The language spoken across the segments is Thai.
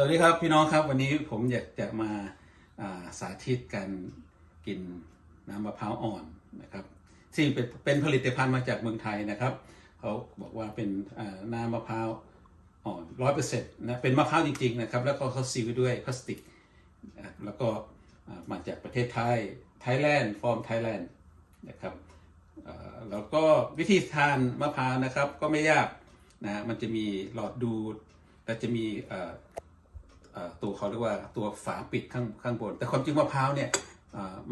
สวัสดีครับพี่น้องครับวันนี้ผมอยากจะมาาสาธิตการกินน้ำมะพร้าวอ่อนนะครับซึ่งเป็นเป็นผลิตภัณฑ์มาจากเมืองไทยนะครับเขาบอกว่าเป็นน้ำมะพร้าวอ่อนร้อยเปอร์เซ็นต์นะเป็นมะพร้าวจริงๆนะครับแล้วก็เขาซีลด้วยพลาสติกแล้วก็มาจากประเทศไทยไทยแลนด์ฟอร์มไทยแลนด์นะครับแล้วก็วิธีทานมะพร้าวนะครับก็ไม่ยากนะมันจะมีหลอดดูดและจะมี ตัวเขาเรียกว่าตัวฝาปิดข้างข้างบน แต่ความจริงมะพร้าวเนี่ย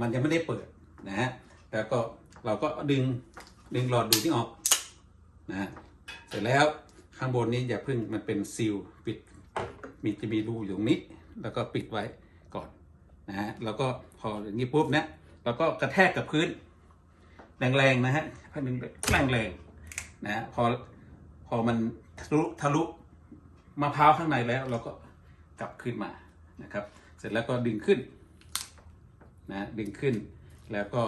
มันยังไม่ได้เปิดนะฮะแต่ก็เราก็ดึงดึงหลอดดูดที่ออกนะเสร็จแล้วข้างบนนี้อย่าเพิ่งมันเป็นซีลปิดมีจะมีรูอยู่ตรงนี้ แล้วก็ปิดไว้ก่อนนะฮะแล้วก็พออย่างนี้ปุ๊บเนี่ยเราก็กระแทกกับพื้น แรงๆนะฮะให้มันแรงๆนะฮะพอพอมันทะลุทะลุมะพร้าวข้างในแล้วเราก็ กลับขึ้นมานะครับ เสร็จแล้วก็ดึงขึ้นนะดึงขึ้นแล้วก็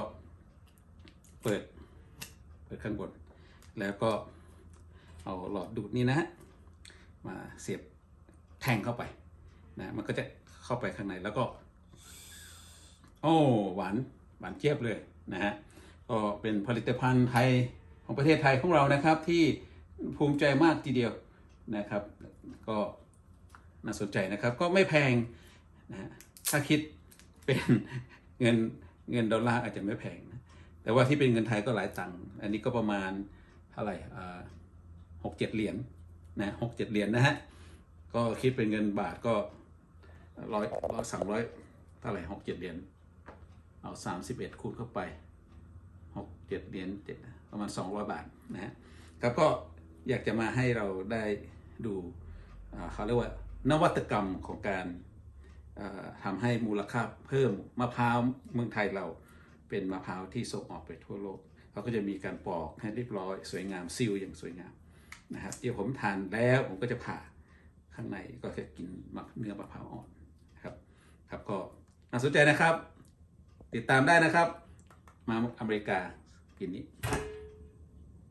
เปิดเปิดข้างบน แล้วก็เอาหลอดดูดนี้นะฮะมาเสียบแทงเข้าไปนะมันก็จะเข้าไปข้างในแล้วก็ โอ้หวานหวานเจี๊ยบเลยนะฮะก็เป็นผลิตภัณฑ์ไทยของประเทศไทยของเรานะครับที่ภูมิใจมากทีเดียวนะครับ ก็ น่าสนใจนะครับ ก็ไม่แพงนะฮะถ้าคิดเป็นเงินเงินดอลลาร์อาจจะไม่แพงนะแต่ว่าที่เป็นเงินไทยก็หลายตังค์อันนี้ก็ประมาณเท่าไหร่หกเจ็ดเหรียญนะหกเจ็ดเหรียญนะฮะก็คิดเป็นเงินบาทก็ร้อยร้อยสามร้อยเท่าไหร่หกเจ็ดเหรียญเอาสามสิบเอ็ดคูณเข้าไปหกเจ็ดเหรียญเจ็ดประมาณสองร้อยบาทนะฮะครับก็อยากจะมาให้เราได้ดูเขาเรียกว่า นวัตกรรมของการอ่าทำให้มูลค่าเพิ่มมะพร้าวเมืองไทยเราเป็นมะพร้าวที่ส่งออกไปทั่วโลกเขาก็จะมีการปอกให้เรียบร้อยสวยงามซีลอย่างสวยงามนะครับเดี๋ยวผมทานแล้วผมก็จะผ่าข้างในก็จะกินเนื้อมะพร้าวอ่อนนะครับครับก็น่าสนใจนะครับ ติดตามได้นะครับ มาอเมริกากินนี้